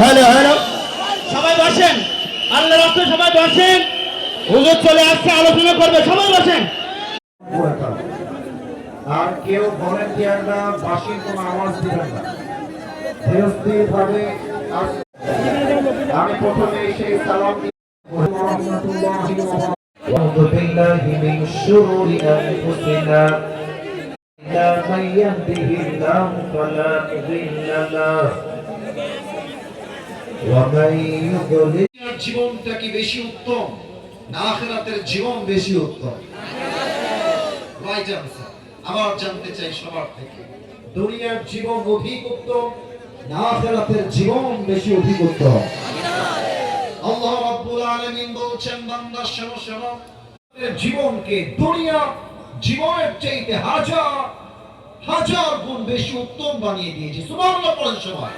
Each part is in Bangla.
Hello hello. সবাই বসেন। আল্লাহ রাস্তায় সবাই বসেন। হুজুর চলে আসছে, আলোচনা করবে। সবাই বসেন। আর কেউ ভলেন্টিয়াররা বাসির কোনো আওয়াজ দিবেন না ধীরস্থির ভাবে আস- আমি প্রথমে সেই সালাম দিয়ে- أعوذ بالله من شرور أنفسنا إلا من يهده الله فلا مضل له ومن يضلل দুনিয়ার জীবনটা কি বেশি উত্তম না আখেরাতের জীবন বেশি উত্তম ভাইজান স্যার আবার জানতে চাই সবার থেকে। দুনিয়ার জীবন অধিক না আখেরাতের জীবন বেশি অধিক আল্লাহ রাব্বুল আলামিন বলছেন, বান্দা জীবনকে দুনিয়া জীবনের চাইতে হাজার হাজার গুণ বেশি উত্তম বানিয়ে দিয়েছে। সুবহানাল্লাহ সবাই।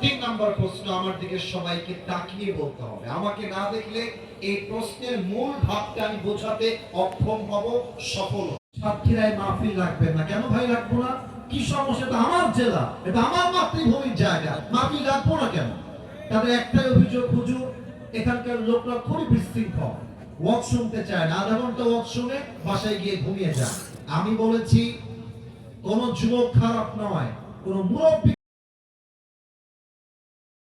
তিন নম্বর প্রশ্ন, আমার দিকে সবাইকে তাকিয়ে বলতে হবে। আমাকে না দেখলে এই প্রশ্নের মূল ভাবটা আমি বোঝাতে অক্ষম হব, সফল। সাতক্ষীরায় মাহফিল রাখবেন না। কেন ভাই, রাখব না? কি সমস্যা? এটা আমার জেলা, এটা আমার মাতৃভূমির জায়গা। মাহফিল রাখব না কেন? তাদের একটাই অভিযোগ এখানকার লোকরা খুবই বিশৃঙ্খল। ওয়াক শুনতে চায় না। আধা ঘণ্টা ওয়াক শুনে বাসায় গিয়ে ঘুমিয়ে যায়। আমি বলেছি, কোন যুবক খারাপ নয়, কোন মুরব্বী